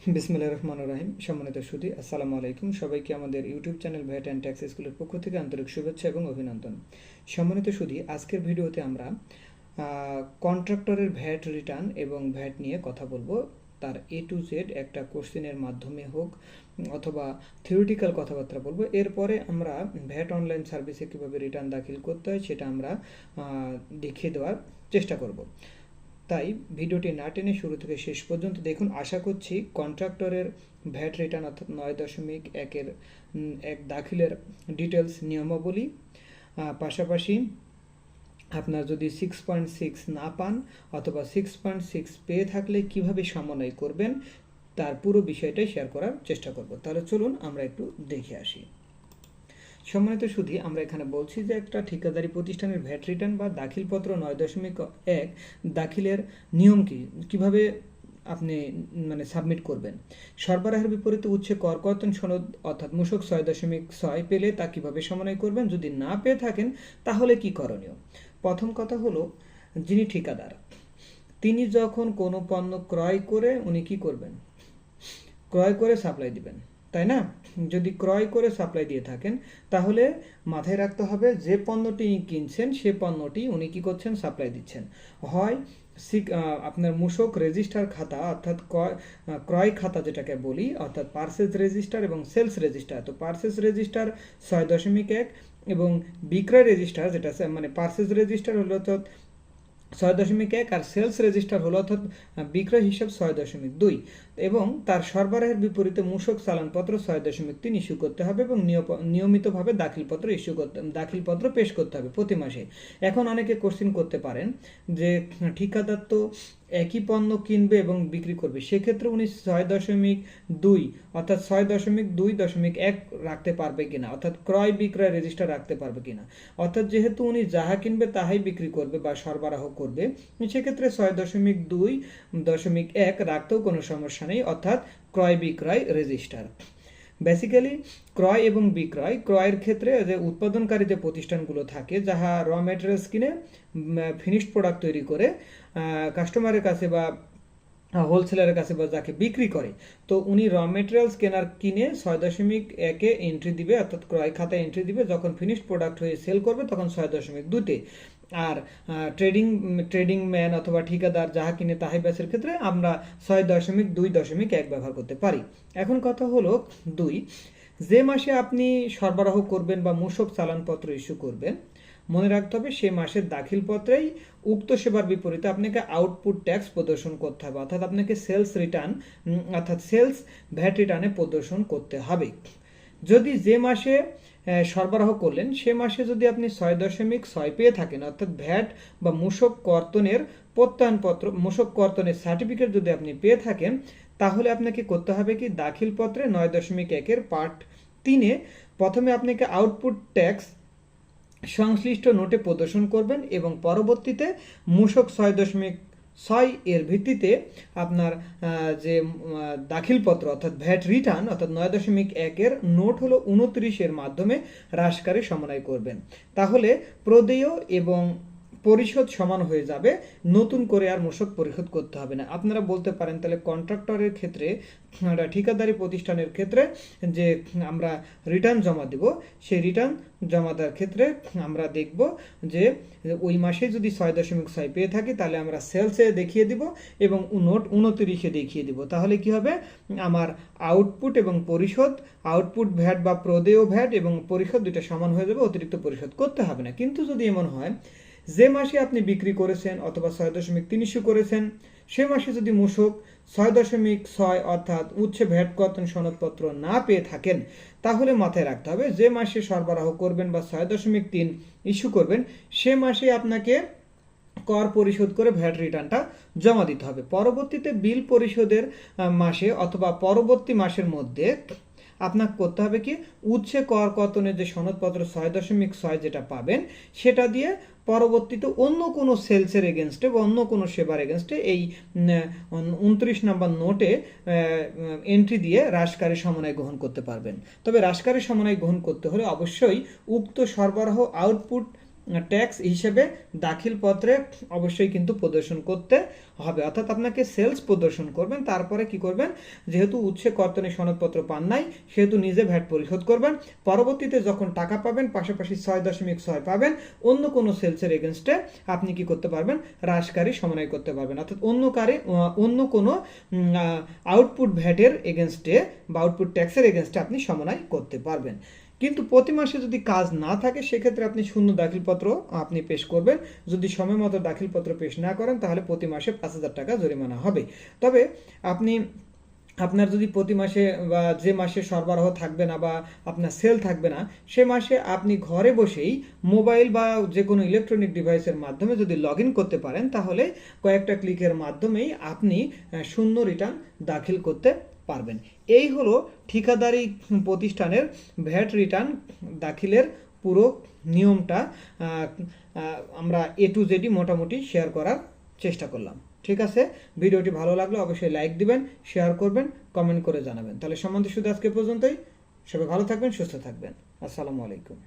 বিসমুল্লাহ রহমান রাহিম। সম্মানিত সুদী আসসালামু আলাইকুম। সবাইকে আমাদের YouTube channel VAT and tax স্কুলের পক্ষ থেকে আন্তরিক শুভেচ্ছা এবং অভিনন্দন। সম্মানিত সুদী আজকের ভিডিওতে আমরা কন্ট্রাক্টরের ভ্যাট রিটার্ন এবং ভ্যাট নিয়ে কথা বলব। তার এ টু জেড একটা কোশ্চেনের মাধ্যমে হোক অথবা থিওরিটিক্যাল কথাবার্তা বলব। এরপরে আমরা ভ্যাট অনলাইন সার্ভিসে কীভাবে রিটার্ন দাখিল করতে হয় সেটা আমরা দেখিয়ে দেওয়ার চেষ্টা করব। তাই ভিডিওটি না টেনে শুরু থেকে শেষ পর্যন্ত দেখুন। আশা করছি কন্ট্রাক্টরের ভ্যাট রিটার্ন অর্থাৎ নয় দশমিক একের এক দাখিলের ডিটেলস নিয়মাবলী। পাশাপাশি আপনার যদি সিক্স পয়েন্ট সিক্স না পান অথবা সিক্স পয়েন্ট সিক্স পেয়ে থাকলে কীভাবে সমন্বয় করবেন, তার পুরো বিষয়টাই শেয়ার করার চেষ্টা করব। তাহলে চলুন আমরা একটু দেখে আসি। সম্মানিত সুধী, আমরা এখানে বলছি যে একটা ঠিকাদারি প্রতিষ্ঠানের ভ্যাট রিটার্ন বা দাখিলপত্র নয় দশমিক এক দাখিলের নিয়ম কি? কীভাবে আপনি মানে সাবমিট করবেন? সরবরাহের বিপরীতে উচ্ছে করকর্তন সনদ অর্থাৎ মূসক ছয় দশমিক ছয় পেলে তা কীভাবে সমন্বয় করবেন? যদি না পেয়ে থাকেন, তাহলে কি করণীয়? প্রথম কথা হলো, যিনি ঠিকাদার, তিনি যখন কোনো পণ্য ক্রয় করে, উনি কি করবেন? ক্রয় করে সাপ্লাই দিবেন। তাই না? যদি ক্রয় করে সাপ্লাই দিয়ে থাকেন, তাহলে মাথায় রাখতে হবে যে পণ্যটি কিনছেন, সে পণ্যটি উনি কি করছেন? সাপ্লাই দিচ্ছেন। হয় সিক আপনার মূসক রেজিস্টার খাতা, অর্থাৎ ক্রয় ক্রয় খাতা যেটাকে বলি, অর্থাৎ পার্সেস রেজিস্টার এবং সেলস রেজিস্টার তো পার্সেস রেজিস্টার ছয় দশমিক এক এবং বিক্রয় রেজিস্টার যেটা মানে পার্সেস রেজিস্টার হলো তো ছয় দশমিক এক আর সেলস রেজিস্টার হলো অর্থাৎ বিক্রয় হিসাব ছয় দশমিক দুই এবং তার সরবরাহের বিপরীতে মূসক চালানপত্র ছয় দশমিক তিন ইস্যু করতে হবে এবং নিয়মিতভাবে দাখিলপত্র ইস্যু করতে, দাখিলপত্র পেশ করতে হবে প্রতি মাসে। এখন অনেকে কোশ্চিন করতে পারেন যে, ঠিকাদার তো একই পণ্য কিনবে এবং বিক্রি করবে। সেক্ষেত্রে উনি ছয় দশমিক দুই অর্থাৎ ছয় দশমিক দুই দশমিক এক রাখতে পারবে কিনা, অর্থাৎ ক্রয় বিক্রয় রেজিস্টার রাখতে পারবে কিনা। অর্থাৎ যেহেতু উনি যাহা কিনবে তাহাই বিক্রি করবে বা সরবরাহ করবে, সেক্ষেত্রে ছয় দশমিক দুই দশমিক এক রাখতেও কোনো সমস্যা নেই, অর্থাৎ ক্রয় বিক্রয় রেজিস্টার বেসিক্যালি ক্রয় এবং বিক্রয়, ক্রয়ের ক্ষেত্রে যে উৎপাদনকারী যে প্রতিষ্ঠানগুলো থাকে, যাহা র মেটেরিয়ালস কিনে ফিনিশড প্রোডাক্ট তৈরি করে কাস্টমারের কাছে বা হোলসেলারের কাছে বা যাকে বিক্রি করে, তো উনি র মেটেরিয়ালস কেনার কিনে ছয় দশমিক একে এন্ট্রি দিবে, অর্থাৎ ক্রয় খাতায় এন্ট্রি দিবে, যখন ফিনিশড প্রোডাক্ট হয়ে সেল করবে, তখন ছয় দশমিক দুতে আর ট্রেডিং ট্রেডিং ম্যান অথবা ঠিকাদার যাহা কিনে তাহাই ব্যাচের ক্ষেত্রে আমরা ছয় দশমিক দুই দশমিক এক ব্যবহার করতে পারি। এখন কথা হলো দুই, যে মাসে আপনি সরবরাহ করবেন বা মূসক চালানপত্র ইস্যু করবেন, মনে রাখতে হবে সে মাসের দাখিলপত্রেই উক্ত সেবার বিপরীতে আপনাকে আউটপুট ট্যাক্স প্রদর্শন করতে হবে, অর্থাৎ আপনাকে সেলস রিটার্ন অর্থাৎ সেলস ভ্যাট রিটার্নে প্রদর্শন করতে হবে। যদি যে মাসে সরবরাহ করলেন, সে মাসে যদি আপনি ছয় দশমিক ছয় পেয়ে থাকেন, অর্থাৎ ভ্যাট বা মূসক কর্তনের প্রত্যয়নপত্র, মূসক কর্তনের সার্টিফিকেট যদি আপনি পেয়ে থাকেন, তাহলে আপনাকে করতে হবে কি? দাখিলপত্রে নয় দশমিক একের পার্ট তিনে প্রথমে আপনাকে আউটপুট ট্যাক্স সংশ্লিষ্ট নোটে প্রদর্শন করবেন এবং পরবর্তীতে মূসক ছয় দশমিক ছয় এর ভিত্তিতে আপনার যে দাখিলপত্র অর্থাৎ ভ্যাট রিটার্ন অর্থাৎ নয় দশমিক একের নোট হলো উনত্রিশের মাধ্যমে হ্রাসকারী সমন্বয় করবেন। তাহলে প্রদেয় এবং পরিশোধ সমান হয়ে যাবে, নতুন করে আর মূসক পরিশোধ করতে হবে না। আপনারা বলতে পারেন তাহলে কন্ট্রাক্টরের ক্ষেত্রে ঠিকাদারি প্রতিষ্ঠানের ক্ষেত্রে যে আমরা রিটার্ন জমা দেব, সেই রিটার্ন জমা দেওয়ার ক্ষেত্রে আমরা দেখব যে ওই মাসে যদি ছয় দশমিক ছয় পেয়ে থাকি, তাহলে আমরা সেলসে দেখিয়ে দিব এবং নোট উনত্রিশে দেখিয়ে দিব। তাহলে কি হবে? আমার আউটপুট এবং পরিশোধ আউটপুট ভ্যাট বা প্রদেয় ভ্যাট এবং পরিশোধ দুটা সমান হয়ে যাবে, অতিরিক্ত পরিশোধ করতে হবে না। কিন্তু যদি এমন হয় যে মাসে আপনি বিক্রি করেছেন অথবা ছয় দশমিক তিন ইস্যু করেছেন, সে মাসে যদি মূসক ছয় দশমিক ছয় অর্থাৎ উচ্ছে ভ্যাট সনদপত্র না পেয়ে থাকেন, তাহলে মাথায় রাখতে হবে যে মাসে সরবরাহ করবেন বা ছয় দশমিক তিন ইস্যু করবেন, সে মাসে আপনাকে কর পরিশোধ করে ভ্যাট রিটার্নটা জমা দিতে হবে। পরবর্তীতে বিল পরিশোধের মাসে অথবা পরবর্তী মাসের মধ্যে আপনাকে করতে হবে কি? উচ্ছে কর কর্তনের যে সনদপত্র, ছয় দশমিক ছয় যেটা পাবেন, সেটা দিয়ে পরবর্তীতে অন্য কোনো সেলসের এগেনস্টে বা অন্য কোনো সেবার এগেনস্টে এই উনত্রিশ নাম্বার নোটে এন্ট্রি দিয়ে হ্রাসকারী সমন্বয় গ্রহণ করতে পারবেন। তবে হ্রাসকারী সমন্বয় গ্রহণ করতে হলে অবশ্যই উক্ত সরবরাহ আউটপুট ট্যাক্স হিসেবে দাখিল পত্রে অবশ্যই কিন্তু প্রদর্শন করতে হবে। অর্থাৎ আপনাকে সেলস প্রদর্শন করবেন, তারপরে কি করবেন? যেহেতু উৎসে কর্তনের সনদপত্র পান নাই, সেহেতু নিজে ভ্যাট পরিশোধ করবেন। পরবর্তীতে যখন টাকা পাবেন, পাশাপাশি ছয় দশমিক ছয় পাবেন, অন্য কোনো সেলসের এগেনস্টে আপনি কি করতে পারবেন? হ্রাসকারী সমন্বয় করতে পারবেন। অর্থাৎ অন্য কারে অন্য কোনো আউটপুট ভ্যাটের এগেনস্টে বা আউটপুট ট্যাক্সের এগেনস্টে আপনি সমন্বয় করতে পারবেন। কিন্তু প্রতি মাসে যদি কাজ না থাকে, সেক্ষেত্রে আপনি শূন্য দাখিলপত্র আপনি পেশ করবেন। যদি সময় মতো দাখিলপত্র পেশ না করেন, তাহলে প্রতি মাসে পাঁচ হাজার টাকা জরিমানা হবে। তবে আপনি, আপনার যদি প্রতি মাসে বা যে মাসে সরবরাহ থাকবে না বা আপনার সেল থাকবে না, সে মাসে আপনি ঘরে বসেই মোবাইল বা যে কোনো ইলেকট্রনিক ডিভাইসের মাধ্যমে যদি লগ করতে পারেন, তাহলে কয়েকটা ক্লিকের মাধ্যমেই আপনি শূন্য রিটার্ন দাখিল করতে পারবেন। এই হলো ঠিকাদারি প্রতিষ্ঠানের ভ্যাট রিটার্ন দাখিলের পুরো নিয়মটা আমরা এ টু জেডি মোটামুটি শেয়ার করার চেষ্টা করলাম। ঠিক আছে? ভিডিওটি ভালো লাগলে অবশ্যই লাইক দিবেন শেয়ার করবেন কমেন্ট করে জানাবেন। তাহলে সম্বন্ধে শুধু আজকে পর্যন্তই। সবাই ভালো থাকবেন, সুস্থ থাকবেন। আসসালামু আলাইকুম।